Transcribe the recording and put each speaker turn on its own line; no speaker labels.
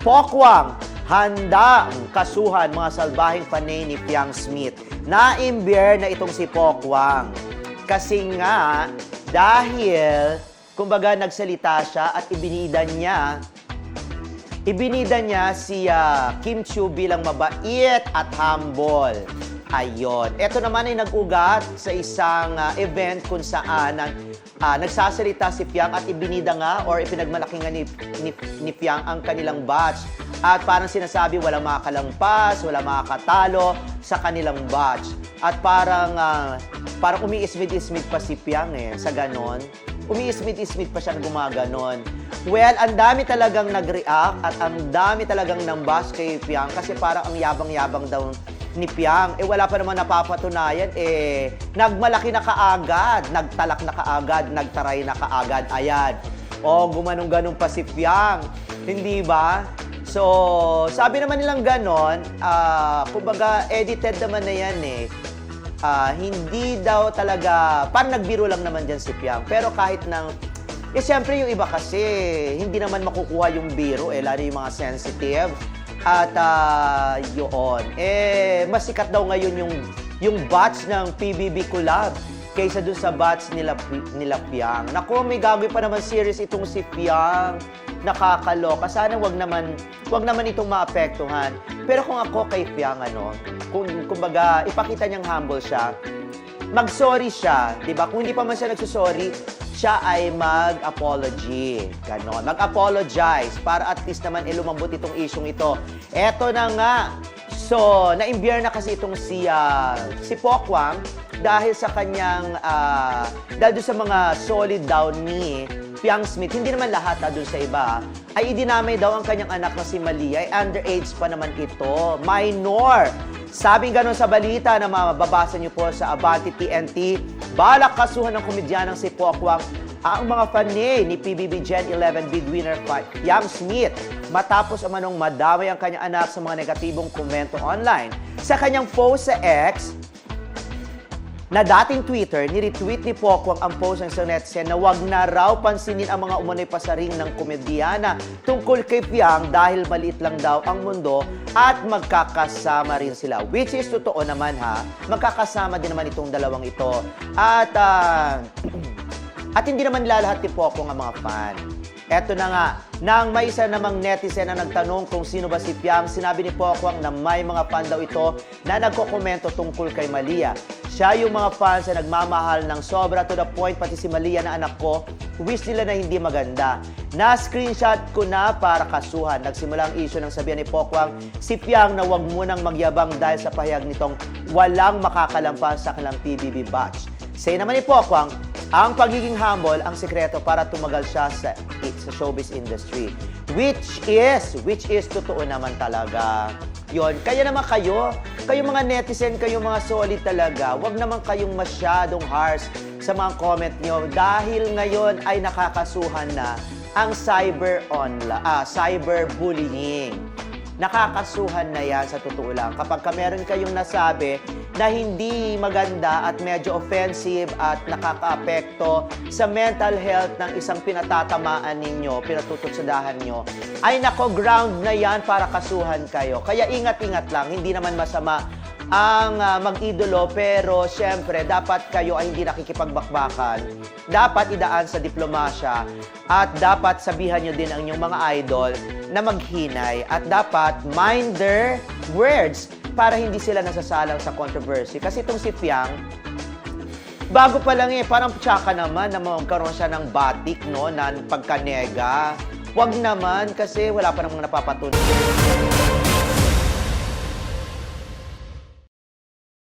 Pokwang, handa ang kasuhan mga salbahing panay ni Piang Smith. Naimbier na itong si Pokwang. Kasi nga, dahil, kumbaga nagsalita siya at ibinida niya Ibinida niya si ah, Kim Chiu bilang mabait at humble. Ayon. Ito naman ay nag-ugat sa isang ah, event kung saan ah, nagsasalita si Piang at ibinida nga or ipinagmalaki nga ni, ni, ni Piang ang kanilang batch. At parang sinasabi walang makakalampas, walang makakatalo sa kanilang batch. At parang, ah, parang umiismid-ismid pa si Piang eh, sa ganon umiismit-ismit pa siya na gumaganon. Well, ang dami talagang nag-react at ang dami talagang nambas kay Piang kasi parang ang yabang-yabang daw ni Piang. Eh wala pa naman napapatunayan. Eh, nagmalaki na kaagad, nagtalak na kaagad, nagtaray na kaagad. Ayan. O, gumanong-ganong pa si Piang. Hindi ba? So, sabi naman nilang ganon, ah, kumbaga edited naman na yan eh ah, hindi daw talaga, parang nagbiro lang naman dyan si Piang. Pero kahit nang, eh siyempre yung iba kasi, hindi naman makukuha yung biro, eh, lalo yung mga sensitive. At ah, yun, eh, mas sikat daw ngayon yung, yung batch ng PBB Collab kaysa dun sa batch nila, nila Piang. Naku, may gagawin pa naman series itong si Piang. Nakakaloka. Sana wag naman, wag naman itong maapektuhan. Pero kung ako kay Piang, ano, kung kumbaga ipakita niyang humble siya, mag-sorry siya, 'di ba? Kung hindi pa man siya nagsusorry, siya ay mag-apology. Ganon. Mag-apologize para at least naman eh, lumambot itong isyong ito. Eto na nga. So, na-imbier na kasi itong si, ah, si Pokwang dahil sa kanyang, ah, dahil sa mga solid down ni Piang Smith, hindi naman lahat ah, doon sa iba, ay idinamay daw ang kanyang anak na si Malia, ay underage pa naman ito, minor. Sabing ganon sa balita na mababasa niyo po sa Abante TNT, balak kasuhan ng komedyanang si Pokwang ang mga fanay ni PBB Gen 11 bid winner pa Yang Smith matapos umanong madamay ang kanyang anak sa mga negatibong komento online. Sa kanyang post sa X, na dating Twitter, ni-retweet ni Pokwang ang post ng netizen na wag na raw pansinin ang mga umunoy pasaring ng komedyana tungkol kay Piang dahil maliit lang daw ang mundo at magkakasama rin sila. Which is totoo naman ha, magkakasama din naman itong dalawang ito. At, ah, at hindi naman lalahat ni Pokwang ang mga fan. Eto na nga, nang may isa namang netizen na nagtanong kung sino ba si Piang, sinabi ni Pokwang na may mga fan daw ito na nagkokomento tungkol kay Malia. Siya yung mga fans na nagmamahal ng sobra to the point, pati si Malia na anak ko, wish nila na hindi maganda. Na-screenshot ko na para kasuhan. Nagsimula ang issue ng sabihan ni Pokwang, si Piang na wag munang magyabang dahil sa pahayag nitong walang makakalampas sa kanilang PBB batch. Say naman ni Pokwang, ang pagiging humble ang sekreto para tumagal siya sa, sa showbiz industry. Which is, which is totoo naman talaga. Yon, kaya naman kayo, kayo mga netizen, kayo mga solid talaga, wag naman kayong masyadong harsh sa mga comment nyo dahil ngayon ay nakakasuhan na ang cyber online, ah, cyber bullying nakakasuhan na yan sa totoo lang. Kapag ka meron kayong nasabi na hindi maganda at medyo offensive at nakakaapekto sa mental health ng isang pinatatamaan ninyo, pinatututsadahan nyo, ay nako ground na yan para kasuhan kayo. Kaya ingat-ingat lang, hindi naman masama ang ah, mag-idolo pero syempre dapat kayo ay hindi nakikipagbakbakan. Dapat idaan sa diplomasya at dapat sabihan nyo din ang inyong mga idol na maghinay at dapat mind their words para hindi sila nasasalang sa controversy. Kasi itong si Piang, bago pa lang eh, parang tsaka naman na magkaroon siya ng batik, no, na pagkanega. Wag naman kasi wala pa namang napapatuloy.